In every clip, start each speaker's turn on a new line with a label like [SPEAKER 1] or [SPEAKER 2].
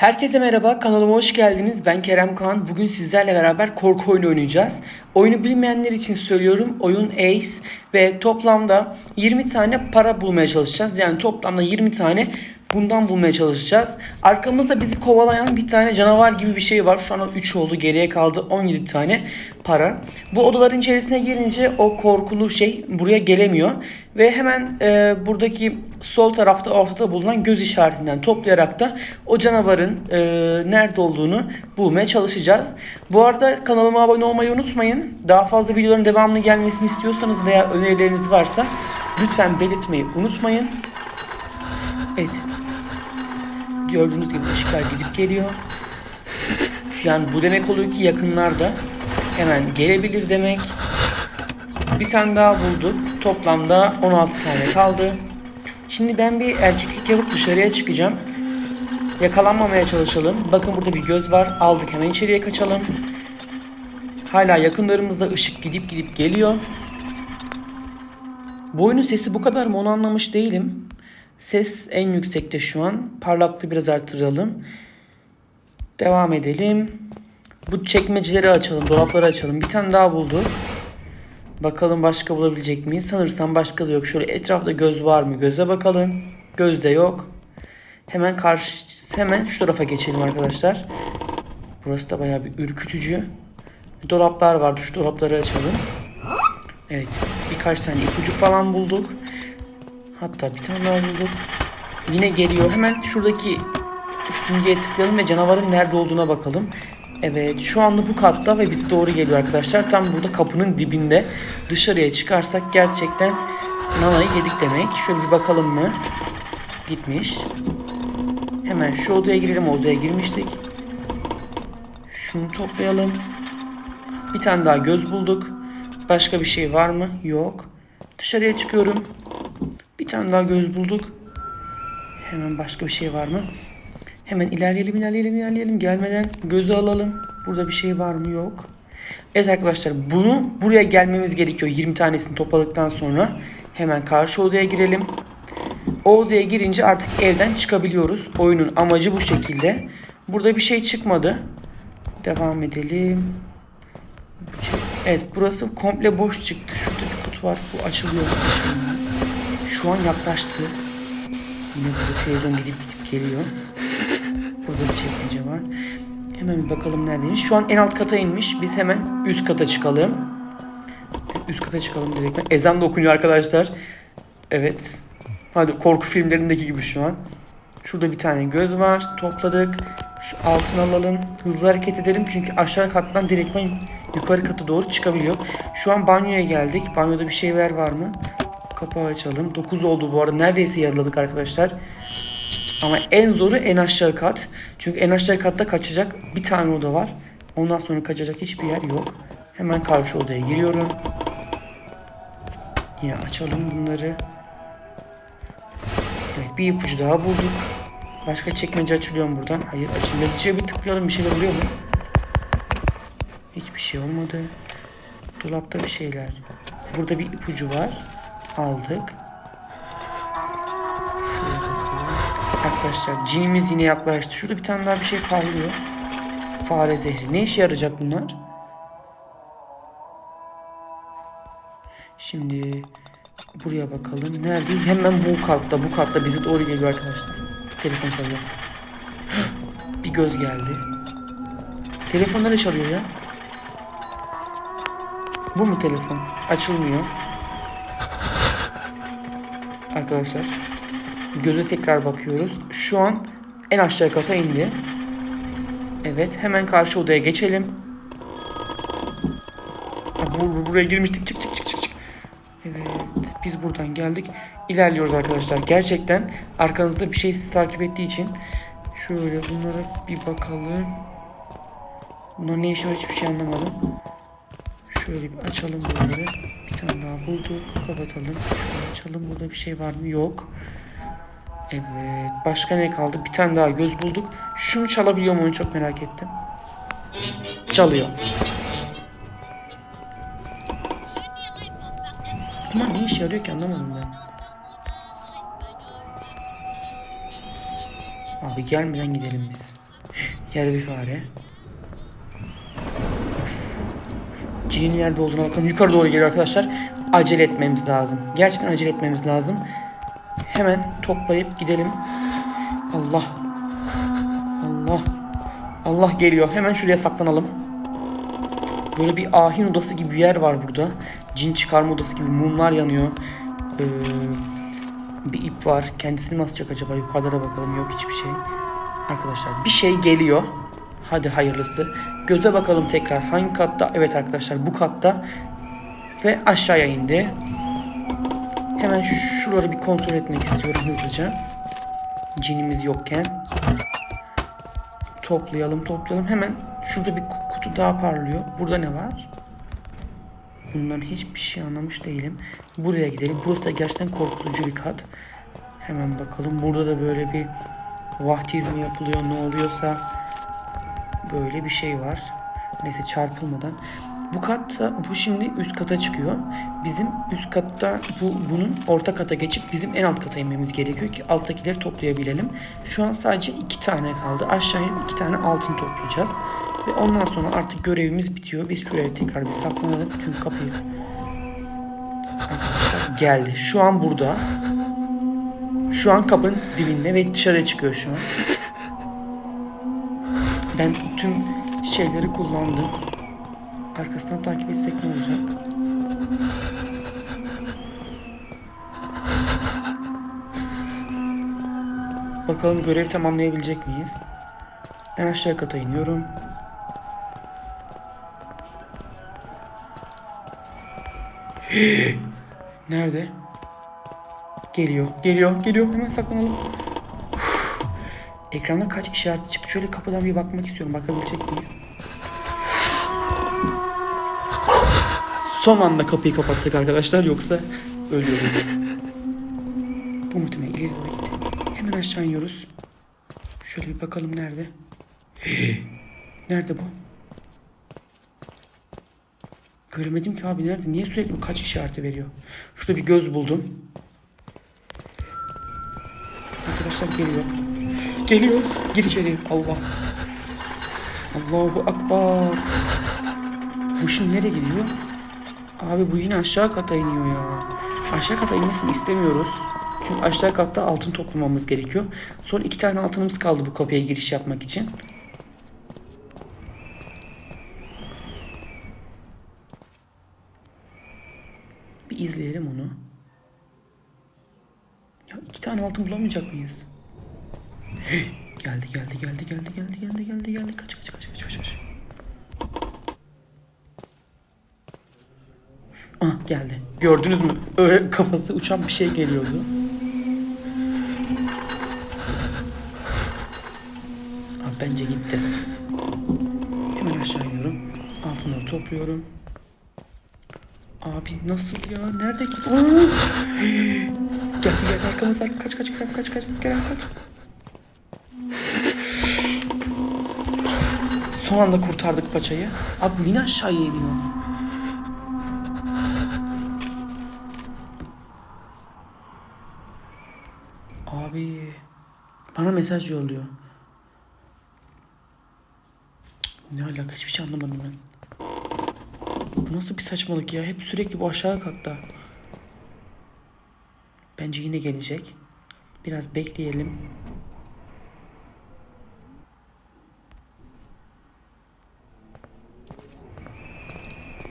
[SPEAKER 1] Herkese merhaba, kanalıma hoş geldiniz. Ben Kerem Kaan. Bugün sizlerle beraber korku oyunu oynayacağız. Oyunu bilmeyenler için söylüyorum. Oyun Ace ve toplamda 20 tane para bulmaya çalışacağız. Yani toplamda 20 tane bundan bulmaya çalışacağız. Arkamızda bizi kovalayan bir tane canavar gibi bir şey var. Şu an 3 oldu. Geriye kaldı 17 tane para. Bu odaların içerisine girince o korkulu şey buraya gelemiyor. Ve hemen e, buradaki sol tarafta ortada bulunan göz işaretinden toplayarak da o canavarın e, nerede olduğunu bulmaya çalışacağız. Bu arada kanalıma abone olmayı unutmayın. Daha fazla videoların devamlı gelmesini istiyorsanız veya önerileriniz varsa lütfen belirtmeyi unutmayın. Evet. Gördüğünüz gibi ışıklar gidip geliyor. Yani bu demek oluyor ki yakınlarda hemen gelebilir demek. Bir tane daha bulduk. Toplamda 16 tane kaldı. Şimdi ben bir erkeklik yapıp dışarıya çıkacağım. Yakalanmamaya çalışalım. Bakın burada bir göz var. Aldık hemen içeriye kaçalım. Hala yakınlarımızda ışık gidip gidip geliyor. Bu oyunun sesi bu kadar mı onu anlamış değilim. Ses en yüksekte şu an. Parlaklığı biraz artıralım. Devam edelim. Bu çekmeceleri açalım, dolapları açalım. Bir tane daha bulduk. Bakalım başka bulabilecek miyiz? Sanırsam başka da yok. Şöyle etrafta göz var mı? Göze bakalım. Gözde yok. Hemen karşı hemen şu tarafa geçelim arkadaşlar. Burası da bayağı bir ürkütücü. Dolaplar vardı. Şu dolapları açalım. Evet. Birkaç tane ipucu falan bulduk. Hatta bir tane daha bulduk. Yine geliyor. Hemen şuradaki simgeye tıklayalım ve canavarın nerede olduğuna bakalım. Evet şu anda bu katta ve bize doğru geliyor arkadaşlar. Tam burada kapının dibinde. Dışarıya çıkarsak gerçekten nanayı yedik demek. Şöyle bir bakalım mı? Gitmiş. Hemen şu odaya girelim. Odaya girmiştik. Şunu toplayalım. Bir tane daha göz bulduk. Başka bir şey var mı? Yok. Dışarıya çıkıyorum. Tane daha göz bulduk. Hemen başka bir şey var mı? Hemen ilerleyelim, ilerleyelim, ilerleyelim. Gelmeden gözü alalım. Burada bir şey var mı? Yok. Evet arkadaşlar bunu buraya gelmemiz gerekiyor. 20 tanesini topladıktan sonra. Hemen karşı odaya girelim. O odaya girince artık evden çıkabiliyoruz. Oyunun amacı bu şekilde. Burada bir şey çıkmadı. Devam edelim. Evet burası komple boş çıktı. Şurada bir kutu var. Bu açılıyor. açılmıyor. Şu an yaklaştı. Yine burada televizyon gidip gidip geliyor. Burada bir çekmece var. Hemen bir bakalım neredeymiş. Şu an en alt kata inmiş. Biz hemen üst kata çıkalım. Üst kata çıkalım direkt. Ezan da okunuyor arkadaşlar. Evet. Hadi korku filmlerindeki gibi şu an. Şurada bir tane göz var. Topladık. Şu altını alalım. Hızlı hareket edelim çünkü aşağı kattan direktmen yukarı kata doğru çıkabiliyor. Şu an banyoya geldik. Banyoda bir şeyler var mı? Kapağı açalım. 9 oldu bu arada. Neredeyse yarıladık arkadaşlar. Ama en zoru en aşağı kat. Çünkü en aşağı katta kaçacak bir tane oda var. Ondan sonra kaçacak hiçbir yer yok. Hemen karşı odaya giriyorum. Yine açalım bunları. Evet bir ipucu daha bulduk. Başka çekmece açılıyor mu buradan? Hayır açılmıyor. İçeri bir tıklayalım bir şeyler oluyor mu? Hiçbir şey olmadı. Dolapta bir şeyler. Burada bir ipucu var. Aldık. Arkadaşlar cinimiz yine yaklaştı. Şurada bir tane daha bir şey parlıyor. Fare zehri. Ne işe yarayacak bunlar? Şimdi buraya bakalım. Nerede? Hemen bu katta. Bu katta bize doğru geliyor arkadaşlar. Telefon çalıyor. bir göz geldi. Telefonları çalıyor ya. Bu mu telefon? Açılmıyor. Arkadaşlar. Göze tekrar bakıyoruz. Şu an en aşağı kata indi. Evet. Hemen karşı odaya geçelim. Buraya girmiştik. Çık çık çık çık. çık. Evet. Biz buradan geldik. İlerliyoruz arkadaşlar. Gerçekten arkanızda bir şey sizi takip ettiği için şöyle bunlara bir bakalım. Bunlar ne işe var hiçbir şey anlamadım. Şöyle bir açalım bunları. Bir tane daha bulduk. Kapatalım. Şöyle açalım. Burada bir şey var mı? Yok. Evet. Başka ne kaldı? Bir tane daha göz bulduk. Şunu çalabiliyor mu onu çok merak ettim. Çalıyor. Bunlar ne işe yarıyor ki anlamadım ben. Abi gelmeden gidelim biz. Yerde bir fare. Cinin nerede olduğuna bakalım. Yukarı doğru geliyor arkadaşlar. Acele etmemiz lazım. Gerçekten acele etmemiz lazım. Hemen toplayıp gidelim. Allah. Allah. Allah geliyor. Hemen şuraya saklanalım. Böyle bir ahin odası gibi bir yer var burada. Cin çıkarma odası gibi mumlar yanıyor. Ee, bir ip var. Kendisini mi asacak acaba? Yukarılara bakalım. Yok hiçbir şey. Arkadaşlar bir şey geliyor. Hadi hayırlısı. Göze bakalım tekrar. Hangi katta? Evet arkadaşlar bu katta. Ve aşağıya indi. Hemen şuraları bir kontrol etmek istiyorum hızlıca. Cinimiz yokken. Toplayalım toplayalım. Hemen şurada bir kutu daha parlıyor. Burada ne var? Bundan hiçbir şey anlamış değilim. Buraya gidelim. Burası da gerçekten korkutucu bir kat. Hemen bakalım. Burada da böyle bir vahtiz mi yapılıyor ne oluyorsa böyle bir şey var. Neyse çarpılmadan. Bu katta bu şimdi üst kata çıkıyor. Bizim üst katta bu bunun orta kata geçip bizim en alt kata inmemiz gerekiyor ki alttakileri toplayabilelim. Şu an sadece iki tane kaldı. Aşağıya iki tane altın toplayacağız. Ve ondan sonra artık görevimiz bitiyor. Biz şuraya tekrar bir saklanalım. Çünkü kapıyı geldi. Şu an burada. Şu an kapının dibinde ve dışarıya çıkıyor şu an. Ben tüm şeyleri kullandım. Arkasından takip etsek ne olacak? Bakalım görevi tamamlayabilecek miyiz? Ben aşağı kata iniyorum. Nerede? Geliyor, geliyor, geliyor. Hemen saklanalım. Ekranda kaç işareti çıktı? Şöyle kapıdan bir bakmak istiyorum. Bakabilecek miyiz? Son anda kapıyı kapattık arkadaşlar. Yoksa ölüyorduk. Bu muhtemelen ileri doğru gitti. Hemen aşağı iniyoruz. Şöyle bir bakalım nerede? nerede bu? Göremedim ki abi nerede? Niye sürekli kaç işareti veriyor? Şurada bir göz buldum. Arkadaşlar geliyor. Geliyor. Gir içeri. Allah. Allahu Akbar. Bu şimdi nereye gidiyor? Abi bu yine aşağı kata iniyor ya. Aşağı kata inmesini istemiyoruz. Çünkü aşağı katta altın toplamamız gerekiyor. Son iki tane altınımız kaldı bu kapıya giriş yapmak için. Bir izleyelim onu. Ya iki tane altın bulamayacak mıyız? Geldi geldi geldi geldi geldi geldi geldi geldi kaç kaç kaç kaç kaç kaç. Ah geldi. Gördünüz mü? Öyle kafası uçan bir şey geliyordu. Ah bence gitti. Hemen aşağı iniyorum. Altınları topluyorum. Abi nasıl ya? Nerede ki? Gel gel arkamızdan kaç kaç Kerem kaç kaç Kerem kaç. Son anda kurtardık paçayı. Abi bu yine aşağıya iniyor. Abi bana mesaj yolluyor. Ne alaka hiçbir şey anlamadım ben. Bu nasıl bir saçmalık ya? Hep sürekli bu aşağı katta. Bence yine gelecek. Biraz bekleyelim.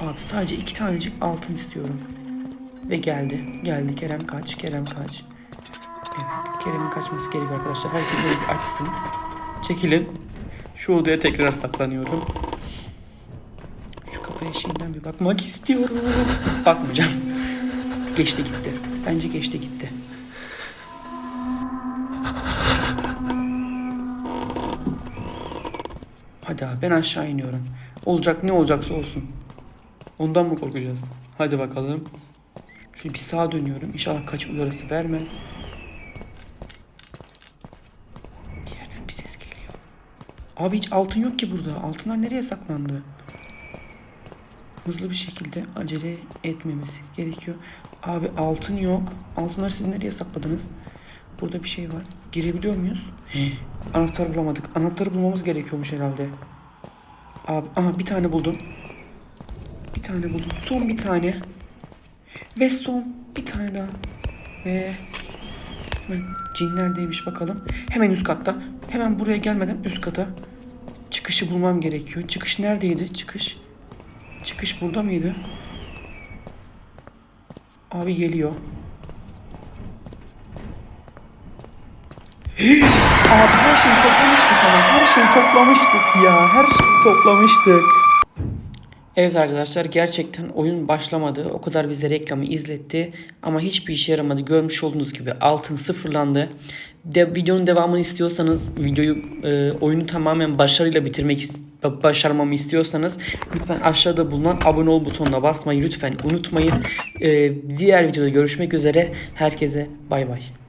[SPEAKER 1] Abi sadece iki tanecik altın istiyorum. Ve geldi. Geldi. Kerem kaç. Kerem kaç. Evet. Kerem'in kaçması gerekiyor arkadaşlar. Herkes bir açsın. Çekilin. Şu odaya tekrar saklanıyorum. Şu kapı eşiğinden bir bakmak istiyorum. Bakmayacağım. Geçti gitti. Bence geçti gitti. Hadi abi ben aşağı iniyorum. Olacak ne olacaksa olsun. Ondan mı korkacağız? Hadi bakalım. Şöyle bir sağa dönüyorum. İnşallah kaç uyarısı vermez. Bir yerden bir ses geliyor. Abi hiç altın yok ki burada. Altınlar nereye saklandı? Hızlı bir şekilde acele etmemiz gerekiyor. Abi altın yok. Altınları siz nereye sakladınız? Burada bir şey var. Girebiliyor muyuz? Anahtar bulamadık. Anahtarı bulmamız gerekiyormuş herhalde. Abi aha bir tane buldum. Tane buldum. Son bir tane. Ve son bir tane daha. Ve hemen cin bakalım. Hemen üst katta. Hemen buraya gelmeden üst kata. Çıkışı bulmam gerekiyor. Çıkış neredeydi? Çıkış. Çıkış burada mıydı? Abi geliyor. Abi her şeyi toplamıştık ama her şeyi toplamıştık ya. Her şeyi toplamıştık. Evet arkadaşlar gerçekten oyun başlamadı. O kadar bize reklamı izletti ama hiçbir işe yaramadı. Görmüş olduğunuz gibi altın sıfırlandı. De, videonun devamını istiyorsanız, videoyu e, oyunu tamamen başarıyla bitirmek başarmamı istiyorsanız lütfen aşağıda bulunan abone ol butonuna basmayı lütfen unutmayın. E, diğer videoda görüşmek üzere. Herkese bay bay.